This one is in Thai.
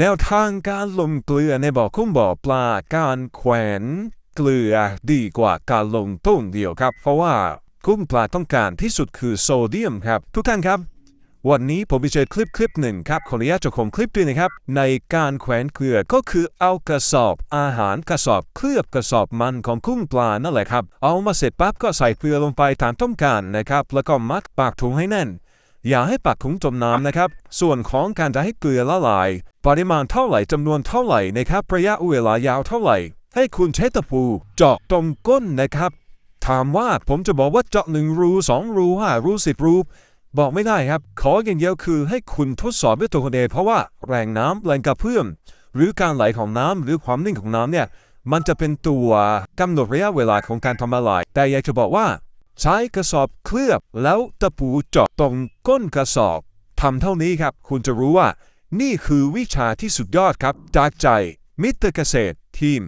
แนวทางการลงเกลือในบ่อคุ้มบ่อปลาการแขวนเกลือดีกว่าการลงต้นเดียวครับ เพราะว่ากุ้งปลาต้องการที่สุดคือโซเดียมครับ ทุกท่านครับวันนี้ผมไปเจอคลิปคลิปหนึ่งครับขออนุญาตเจ้าของคลิปด้วยนะครับ ในการแขวนเกลือก็คือเอากระสอบอาหารกระสอบเคลือบกระสอบมันของกุ้งปลานั่นแหละครับ เอามาเสร็จปั๊บก็ใส่เกลือลงไปตามต้องการนะครับ แล้วก็มัดปากถุงให้แน่น อย่าให้ปากถุงจมน้ำนะครับ ส่วนของการจะให้เกลือละลาย ปริมาณเท่าไหร่จำนวนเท่าไหร่นะครับระยะเวลายาวเท่าไหร่ ให้คุณใช้ตะปูเจาะตรงก้นนะครับ ถามว่าผมจะบอกว่าเจาะหนึ่งรูสองรูห้ารูสิบรูบอกไม่ได้ครับ ขออย่างเดียวคือให้คุณทดสอบด้วยตัวคุณเองเพราะว่าแรงน้ำแรงกระเพื่อมหรือการไหลของน้ำหรือความนิ่งของน้ำเนี่ยมันจะเป็นตัวกำหนดระยะเวลาของการทำละลาย แต่อยากจะบอกว่า ใช้กระสอบเคลือบ แล้วตะปูเจาะตรงก้นกระสอบทำเท่านี้ครับ คุณจะรู้ว่า นี่คือวิชาที่สุดยอดครับ จากใจมิตรเกษตรทีม